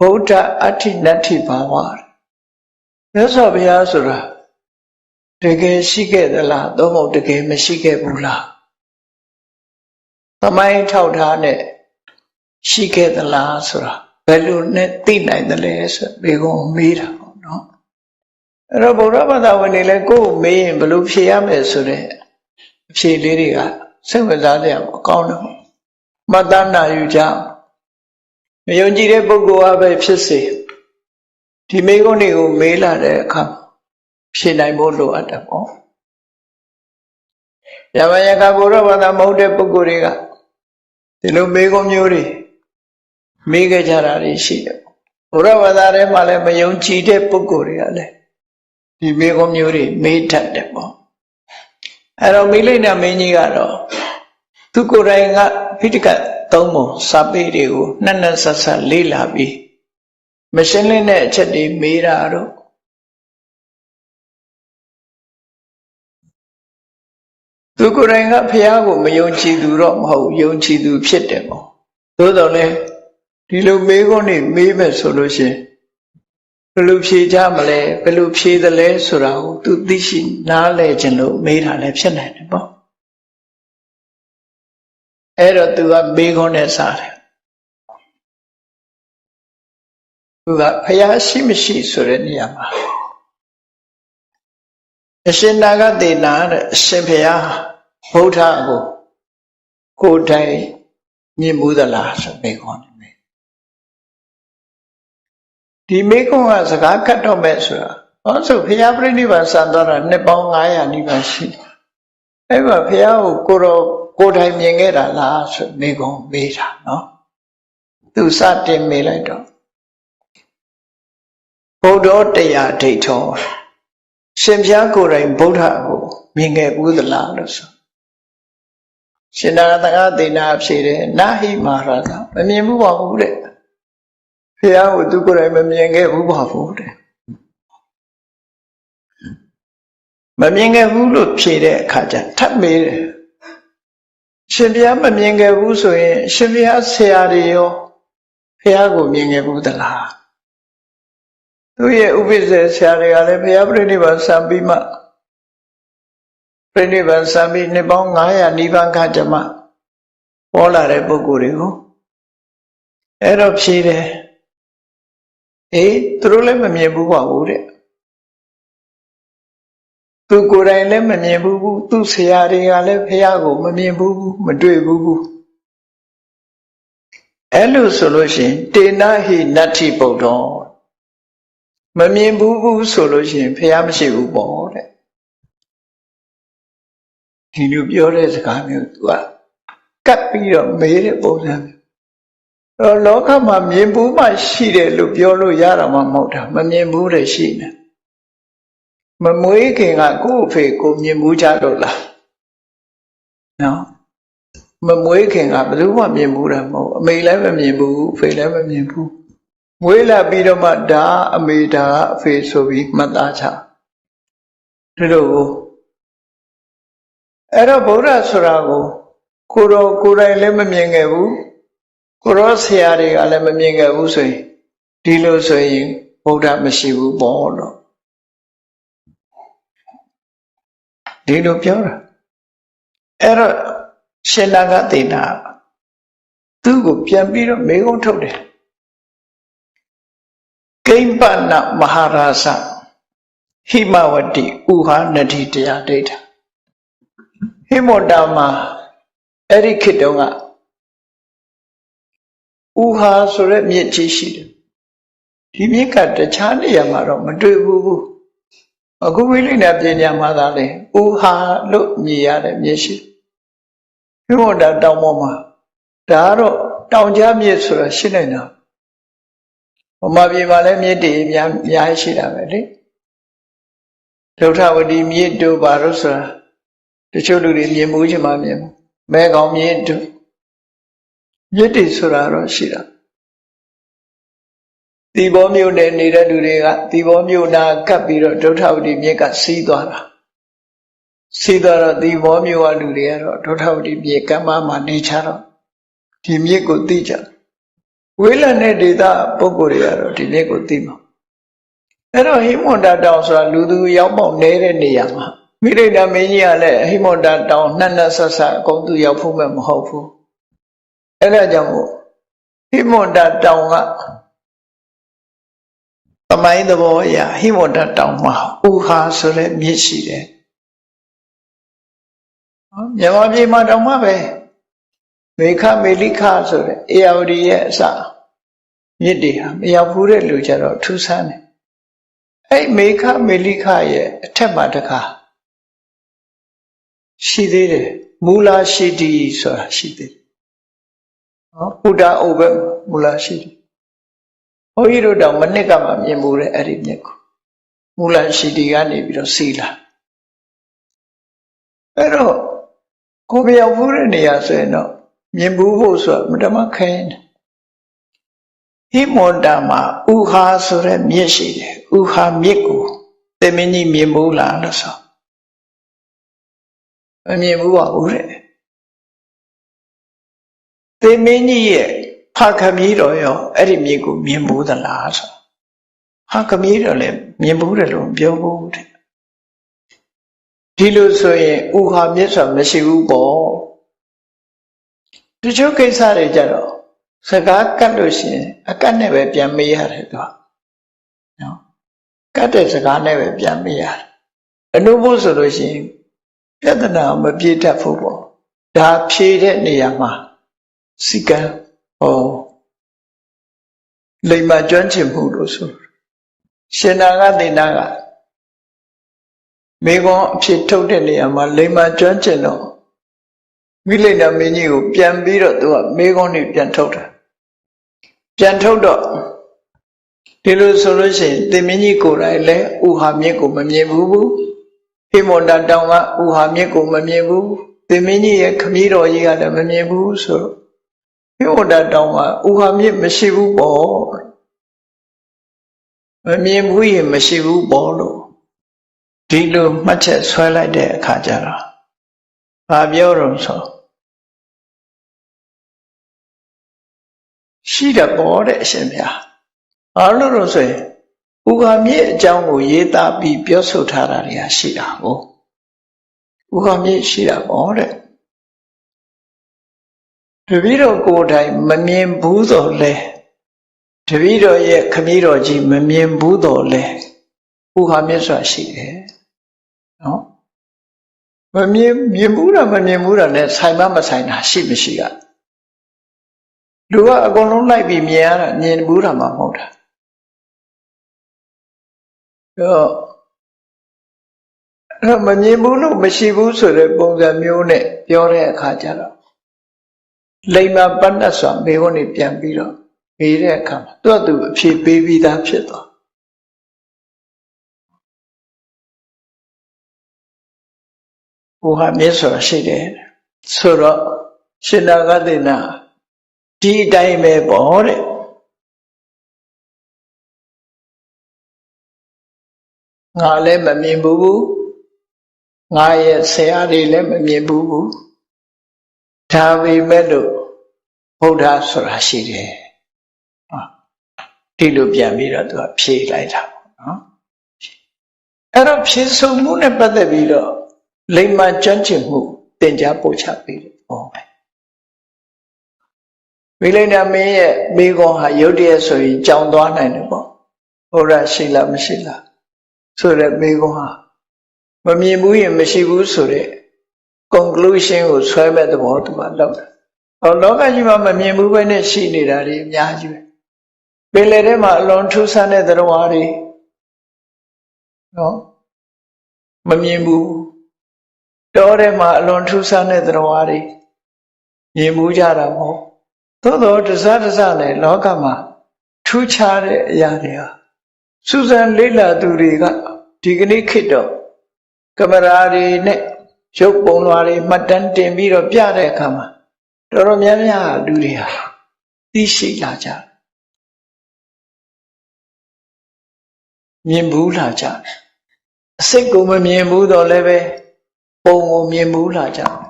ဗုဒ္ဓအဋ္ဌိနတ္ထိဘာဝမြတ်စွာဘုရားဆိုတာတကယ်ရှိခဲ့သလားသို့မဟုတ်တကယ်မရှိခဲ့ဘူးလားသမိုင်းထောက်ထားနဲ့ရှိခဲ့သလားဆိုတာဘယ်လိုနဲ့သိနိုင်သလဲဆိုဘေကုံမေးတာပေါ့နော်အဲ့တော့ဗုဒ္ဓဘာသာဝင်တွေလည်းကိုယ်မေးရင်ဘယ်လိုဖြေရမယ်ဆိုတဲ့အဖြေလေးတွေကစိတ်ဝင်စားတဲ့အကောင်းတယ်မတ္တနာယူကြ မယုံကြည်တဲ့ပုဂ္ဂိုလ်အပဲဖြစ်စေဒီမိကုံးတွေကိုမေးလာတဲ့အခါဖြေနိုင်ဖို့လိုအပ်တယ်ပေါ့ယမယကဘုရားဘာသာမဟုတ်တဲ့ပုဂ္ဂိုလ်တွေကဒီလိုမေးခွန်းမျိုးတွေမေးခဲ့ကြတာတွေရှိတယ်ဘုရားဘာသာထဲမှာလည်းမယုံကြည်တဲ့ပုဂ္ဂိုလ်တွေကလည်းဒီမေးခွန်းမျိုးတွေမေးတတ်တယ်ပေါ့အဲ့တော့မိလိမ့်နာမင်းကြီးကတော့သူကိုယ်တိုင်ကဖိတက သုံးပုံစာပေတွေကိုနှစ်နှစ်ဆက်ဆက်လေ့လာပြီးမရှင်းလင်းတဲ့အချက်တွေမေးတာတော့သူကိုယ်တိုင်ကဖះကိုမယုံကြည်သူတော့မဟုတ်ယုံကြည်သူဖြစ်တယ်ပေါ့သို့တော်လည်းဒီလိုမေးခွန်းတွေမေးမယ်ဆိုလို့ရှိရင်ဘယ်လိုဖြေကြမလဲဘယ်လိုဖြေသလဲဆိုတာကိုသူသိရှိနားလည်ခြင်းလို့မေးတာလည်းဖြစ်နိုင်တယ်ပေါ့ အဲ့တော့သူကမေးခွန်းနဲ့စားတယ်သူကဖះရှိမရှိဆိုတဲ့နေရာမှာအရှင်နာဂတေနာတဲ့အရှင်ဖះဗုဒ္ဓကိုကိုယ်တိုင်မြင်မှုသလားဆိုမေးခွန်းနေဒီမေကွန်ကစကားကတ်တော့မဲ့ဆိုတာဟောဆိုဘုရားပြိဋိဘံစံတော်တာနှစ်ပေါင်း900နိဗ္ဗာန်ရှိတယ်အဲ့မှာဘုရားကိုကိုတော် ကိုယ်တိုင်မြင်ခဲ့တာလားဆိုမေကွန်မေးတာနော်သူစတင်မေးလိုက်တော့ဗုဒ္ဓတရားဒိဋ္ဌောရှင်ဘုရားကိုယ်တိုင်ဗုဒ္ဓကိုမြင်ခဲ့ဘူးသလားလို့ဆိုရှင်နာတကသေနာဖြေတယ်နာဟိမာရသာမမြင်ဘူးပါဘူးတဲ့ဖះကိုသူကိုယ်တိုင်မမြင်ခဲ့ဘူးပါဘူးတဲ့မမြင်ခဲ့ဘူးလို့ဖြေတဲ့အခါကျထပ်မေးတယ် ရှင်ဘုရားမမြင်ခဲ့ဘူးဆိုရင် ရှင်ဘုရားဆရာတွေရောဖះကိုမြင်ခဲ့ဘူးသလားသူရဲ့ဥပိ္ပဇေဆရာတွေကလည်းဘုရားပြိဋိဘံစံပြီးမှပြိဋိဘံစံပြီးနှစ်ပေါင်း900နိဗ္ဗာန်ခကြမှာပေါ်လာတဲ့ပုဂ္ဂိုလ်တွေကိုအဲ့တော့ဖြေတယ်အေးသူတို့လည်းမမြင်ဘူးပါဘူးတဲ့ သူကိုယ်တိုင်လည်းမမြင်ဘူးဘူးသူဆရာတွေကလည်းဖះကိုမမြင်ဘူးဘူးမတွေ့ဘူးဘူးအဲ့လိုဆိုလို့ရှိရင်တေနဟိနတ္ထိပုဒ္ဓောမမြင်ဘူးဘူးဆိုလို့ရှိရင်ဖះမရှိဘူးပေါ့တဲ့ဒီလိုပြောတဲ့စကားမျိုး तू ကကပ်ပြီးတော့မေးတဲ့ပုံစံမျိုးတော့လောကမှာမြင်ဘူးမှရှိတယ်လို့ပြောလို့ရတာမှမဟုတ်တာမမြင်ဘူးတဲ့ရှိနေ မမွေးခင်ကကိုယ့်အဖေကိုမြင်ဘူးကြလို့လားနော်မမွေးခင်ကဘယ်သူမှမြင်ဘူးတာမဟုတ်အမေလည်းမမြင်ဘူးအဖေလည်းမမြင်ဘူးမွေးလာပြီးတော့မှဒါအမေဒါအဖေဆိုပြီးမှတ်သားချဒီလိုအဲ့တော့ဗုဒ္ဓဆိုတာကိုကိုတော်ကိုယ်တိုင်လည်းမမြင်ခဲ့ဘူးကိုရောဆရာတွေကလည်းမမြင်ခဲ့ဘူးဆိုရင်ဒီလိုဆိုရင်ဗုဒ္ဓမရှိဘူးပေါ့တော့ ဒီလိုပြောတာအဲ့တော့ရှင်နာကသေနာသူ့ကိုပြန်ပြီးတော့မေကုန်းထုတ်တယ်ကိမ္ပနမဟာရာဇဟိမဝတိဥဟာနတိတရားဒိဋ္ဌဟိမောတာမှာအဲ့ဒီခေတ်တုန်းကဥဟာဆိုတဲ့မြစ်ကြီးရှိတယ်ဒီမြစ်ကတခြားနေရာမှာတော့မတွေ့ဘူးဘူး အခုဝိလိနာပညာမှာသာလေဥဟာလို့မြည်ရတဲ့မြစ်ရှိဘုမောတာတောင်ပေါ်မှာဒါကတော့တောင်ကြားမြစ်ဆိုတာရှိနေတာဗမာပြည်မှာလည်းမြစ်တွေအများအများရှိတာပဲလေဒုထဝတီမြစ်တို့ဘာလို့ဆိုတာတချို့လူတွေမြင်မှုချင်မှမြင်မဲကောင်းမြစ်တို့မြစ်တွေဆိုတာတော့ရှိတာ တီဘောမြို့နယ်နေတဲ့လူတွေကတီဘောမြို့နာကပ်ပြီးတော့ဒုထဝတီမြစ်ကစီးသွားတာစီးသွားတော့တီဘောမြို့ကလူတွေကတော့ဒုထဝတီမြစ်ကမ်းမမှာနေချတော့ဒီမြစ်ကိုသိကြဝေးလံတဲ့ဒေသပုဂ္ဂိုလ်တွေကတော့ဒီနေ့ကိုသိမှာအဲ့တော့ဟိမွန်တာတောင်ဆိုတာလူသူရောက်ပေါက်နေတဲ့နေရာမှာမိရိဒမင်းကြီးကလည်းဟိမွန်တာတောင်နှက်နှက်ဆက်ဆက်အကုန်သူရောက်ဖို့မဲ့မဟုတ်ဘူးအဲ့ဒါကြောင့်မို့ဟိမွန်တာတောင်က သမိုင်းသဘောအရဟိမွန်တာတောင်မှာဥဟာဆိုတဲ့မြစ်ရှိတယ်နော်မြန်မာပြည်မှာတောင်မှပဲမေခမေလိခဆိုတဲ့အေယာဝတီရဲ့အစမြစ်တွေဟာမရောက်ဘူးတဲ့လူကြတော့ထူးဆန်းတယ်အဲ့မေခမေလိခရဲ့အထက်မှာတခါရှိသေးတယ်မူလာရှိတီဆိုတာရှိသေးတယ်နော်ဘုဒ္ဓအုပ်ပဲမူလာရှိတီ ဘုန်းကြီးတို့တောင်မနစ်ကမှမြင်မှုတဲ့အဲ့ဒီမြစ်ကိုမူလာရှိတီကနေပြီးတော့စီလာအဲ့တော့ကိုမရောက်ဘူးတဲ့နေရာဆိုရင်တော့မြင်ဘူးဖို့ဆိုတာမတမခိုင်းတယ်ဟိမွန်တာမှာဥဟာဆိုတဲ့မြစ်ရှိတယ်ဥဟာမြစ်ကိုသေမင်းကြီးမြင်ဘူးလားလို့ဆိုမမြင်ဘူးပါဘူးတဲ့သေမင်းကြီးရဲ့ ဖခမီးတော်ရောအဲ့ဒီမြစ်ကိုမြင်ဘူးသလားဆိုဖခမီးတော်လည်းမြင်ဘူးတယ်လို့ပြောဘူးတဲ့ဒီလိုဆိုရင်ဥဟာမြစ်ဆိုတာမရှိဘူးပေါ့တချို့ကိစ္စတွေကြတော့စကားကတ်လို့ရှိရင်အကတ်နဲ့ပဲပြန်မေးရတယ်သူကနော်ကတ်တဲ့စကားနဲ့ပဲပြန်မေးရတယ်အနုဖို့ဆိုလို့ရှိရင်ပြဿနာမပြေတတ်ဘူးပေါ့ဒါဖြေတဲ့နေရာမှာစီကံ ဟောလိမ္မာကျွမ်းကျင်မှုလို့ဆိုရှင်နာကဒေနာကမိကွန်အဖြစ်ထုတ်တဲ့နေရာမှာလိမ္မာကျွမ်းကျင်တော့မိလိန်နာမင်းကြီးကိုပြန်ပြီးတော့သူကမိကွန်တွေပြန်ထုတ်တာပြန်ထုတ်တော့ဒီလိုဆိုလို့ရှိရင်တင်မင်းကြီးကိုယ်တိုင်လည်းဥဟာမြစ်ကိုမမြင်ဘူးဘူးဟိမန္တတောင်ကဥဟာမြစ်ကိုမမြင်ဘူးတင်မင်းကြီးရဲ့ခမည်းတော်ကြီးကလည်းမမြင်ဘူးဆိုတော့ ဟိမန္တတောင်မှာဥဟာမြစ်မရှိဘူးပေါ့မမြင်ဘူးရင်မရှိဘူးပေါ့လို့ဒီလိုမှတ်ချက်ဆွဲလိုက်တဲ့အခါကျတော့ဘာပြောတော့ဆိုရှိတယ်ပေါ့တဲ့အရှင်ဗျာဘာလို့လို့ဆိုရင်ဥက္ကမြစ်အကြောင်းကိုရေးသားပြီးပြောဆိုထားတာတွေကရှိတာကိုဥက္ကမြစ်ရှိတာပေါ့တဲ့ တပည့်တော်ကိုယ်တိုင်မမြင်ဘူးတော့လဲတပည့်တော်ရဲ့ခမည်းတော်ကြီးမမြင်ဘူးတော့လဲဥက္ကမြစ်ဆိုတာရှိတယ်နော်မမြင်မြင်ဘူးတာမမြင်ဘူးတာနဲ့ဆိုင်မမဆိုင်တာရှိမရှိကလူကအကုန်လုံးလိုက်ပြီးမြင်ရတာမြင်ဘူးတာမှမဟုတ်တာတော့အဲ့တော့မမြင်ဘူးလို့မရှိဘူးဆိုတဲ့ပုံစံမျိုးနဲ့ပြောတဲ့အခါကျတော့ လိမ္မာပဏ္ဏဆိုမေဝနေပြန်ပြီးတော့မေးတဲ့အခါမှာသူ့အတူအဖြေပေးပြီးသားဖြစ်သွားဟိုဟာမြစ်ဆိုတာရှိတယ်ဆိုတော့ရှင်နာဂတိနာဒီအတိုင်းပဲပေါ့တဲ့ငါလည်းမမြင်ဘူးငါရဲ့ဆရာတွေလည်းမမြင်ဘူး ဒါပေမဲ့လို့ဘုရားဆိုတာရှိတယ်ဒီလိုပြန်ပြီးတော့သူကဖြေလိုက်တာပေါ့နော်အဲ့တော့ဖြေဆုံမှုနဲ့ပတ်သက်ပြီးတော့လိမ္မာကျွမ်းကျင်မှုသင်ကြားပို့ချပေးတယ်ဟောပဲမိလိန်နာမင်းရဲ့မိကောဟာရုတ်တရက်ဆိုရင်ကြောင်သွားနိုင်တယ်ပေါ့ဘုရားရှိလားမရှိလားဆိုတဲ့မိကောဟာမမြင်ဘူးရင်မရှိဘူးဆိုတဲ့ conclusion ကိုဆွဲမဲ့သဘောသူကလောက်တာဟောလောကကြီးမှာမမြင်ဘူးပဲနဲ့ရှိနေတာတွေအများကြီးပဲပင်လယ်ထဲမှာအလွန်ထူးဆန်းတဲ့သတ္တဝါတွေနော်မမြင်ဘူးတောထဲမှာအလွန်ထူးဆန်းတဲ့သတ္တဝါတွေမြင်မှုကြတာမဟုတ်သို့တော့တစားတစားနဲ့လောကမှာထူးခြားတဲ့အရာတွေဟာစူးစမ်းလေ့လာသူတွေကဒီကနေ့ခေတ်တော့ကင်မရာတွေနဲ့ ရုပ်ပုံလွှာတွေမှတ်တမ်းတင်ပြီးတော့ပြတဲ့အခါမှာတော်တော်များများလူတွေဟာသိရှိလာကြမြင်ဘူးလာကြအစိတ်ကိုမမြင်ဘူးတော့လည်းပဲပုံကိုမြင်ဘူးလာကြတယ်